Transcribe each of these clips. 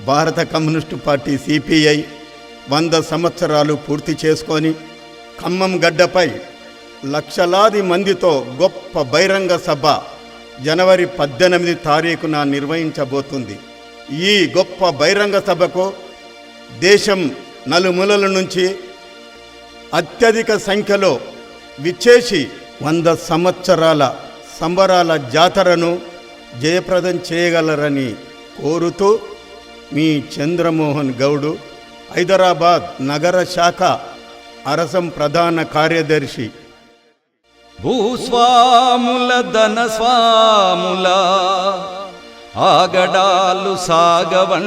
భారత communist party CPI వంద సంవత్సరాలు పూర్తి చేసుకొని ఖమ్మం గడ్డపై లక్షలాది మందితో గొప్ప బహిరంగ సభ జనవరి పద్దెనిమిది తారీఖున నిర్వహించబోతుంది. ఈ గొప్ప బహిరంగ సభకు దేశం నలుమూలల నుంచి అత్యధిక సంఖ్యలో విచ్చేసి వంద సంవత్సరాల సంబరాల జాతరను జయప్రదం చేయగలరని కోరుతూ మీ చంద్రమోహన్ గౌడు హైదరాబాద్ నగర శాఖ అరసం ప్రధాన కార్యదర్శి. భూస్వాముల ధన స్వాముల ఆగడాలు సాగవంటూ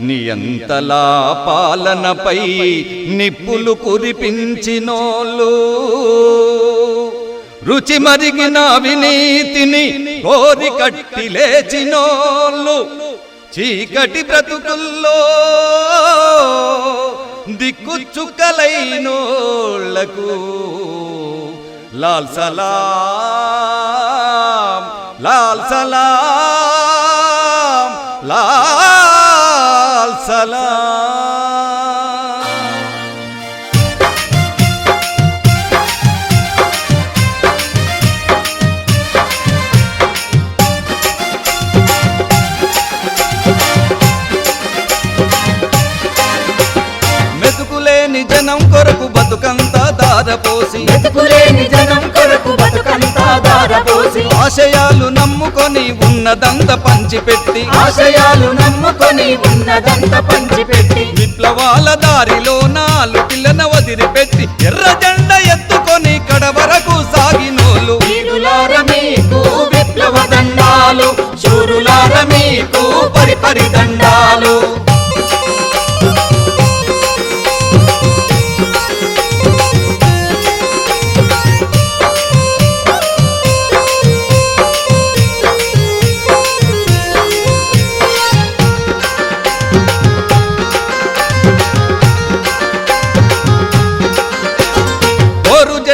నియంతలా పాలనపై నిప్పులు కురిపించినోళ్ళు. రుచి మరిగిన అవినీతిని కోరి కట్టి లేచినోళ్ళు. చీకటి బ్రతుకుల్లో దిక్కు చుక్కలైనోళ్ళకు లాల్ సలాం లాల్ సలాం. జనం కొరకు బతుకంతా దారపోసి వెతుకులేని జనం కొరకు బతుకంతా దారపోసి ఆశయాలు నమ్ముకొని ఉన్నదంత పంచిపెట్టి. ఆశయాలు నమ్ముకొని ఉన్నదంత పంచిపెట్టి. విప్లవాల దారిలో నాలు పిల్లన వదిలిపెట్టి. ఎర్ర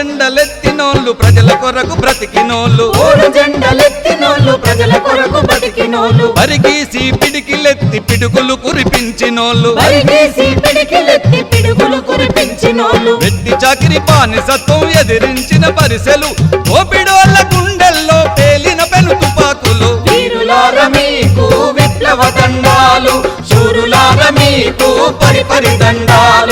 జెండలెత్తినోళ్ళు ప్రజల కొరకు బ్రతికినోళ్ళు. ఓడు జెండలెత్తినోళ్ళు ప్రజల కొరకు బతికినోళ్ళు పరిగీసి పిడికిలెత్తి పిడుగులు కురిపించినోళ్ళు. పరిగేసి పిడికిలెత్తి పిడుగులు కురిపించినోళ్ళు. వెట్టి చాకిరి బానిసత్వం ఎదిరించిన పరిసెలు. ఓపిడోళ్ళ గుండెల్లో పేలిన పెను తుపాకులు. వీరులార మీకు విప్లవ దండాలు. శూరులార మీకు పరిపరి దండాలు.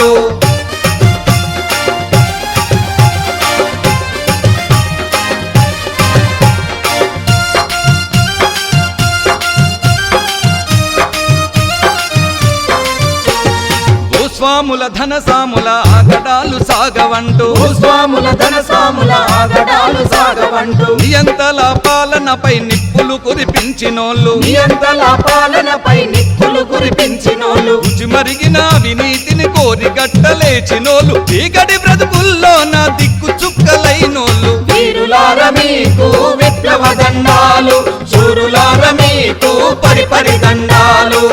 భూస్వాముల ధన సాముల ఆగడాలు సాగవంటూ. భూస్వాముల ధన సాముల ఆగడాలు సాగవంటూ. నియంతల పాలనపై నిప్పులు కురిపించినోళ్ళు. నియంతల పాలనపై నిప్పులు కురిపించినోళ్ళు. రుచి మరిగిన అవినీతిని కోరి గట్టలేచినోళ్ళు చీకటి బ్రతుకుల్లో నా దిక్కు చుక్కలైనోళ్ళు. వీరులార మీకు విప్లవ దండాలు శూరులార మీకు పరిపరి దండాలు.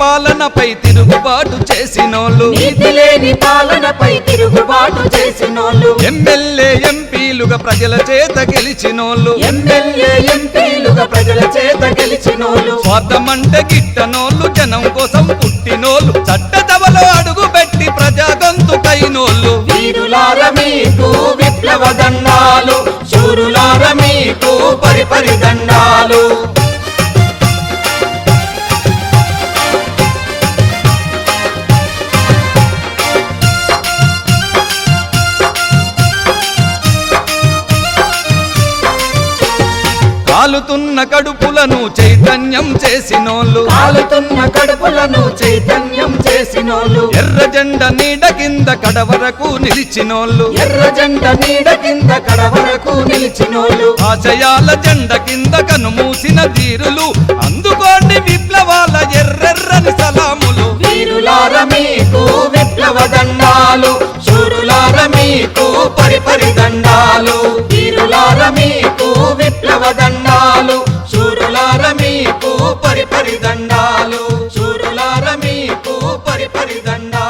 పాలనపై తిరుగుబాటు చేసినోళ్ళు. నీతి లేని పాలనపై తిరుగుబాటు చేసినోళ్ళు. ఎమ్మెల్యే ఎంపీలుగా ప్రజల చేత గెలిచినోళ్ళు. ఎమ్మెల్యే ఎంపీలుగా ప్రజల చేత గెలిచినోళ్ళు. స్వార్థమంటే గిట్టనోళ్ళు జనం కోసం పుట్టినోళ్ళు. చట్టసభలో అడుగు పెట్టి ప్రజా గొంతుకైనోళ్ళు వీరులార మీకు విప్లవ దండాలు మీకు పరిపరి దండాలు కాలుతున్న కడుపులను చైతన్యం చేసినోళ్ళు. కాలుతున్న కడుపులను చైతన్యం చేసినోళ్ళు. ఎర్ర జెండ నీడ కింద కడవరకు నిలిచినోళ్ళు. ఎర్ర జెండ నీడ కింద కడవరకు నిలిచినోళ్ళు. ఆశయాల జెండ కింద కనుమూసిన తీరులు అందుకోండి విప్లవాల ఎర్రెర్రని సలాములు. వీరులార మీకు విప్లవ దండాలు. శూరులార మీకు పరిపరి దండాలు. వీరులార మీకు విప్లవ దండాలు. பரி தண்டா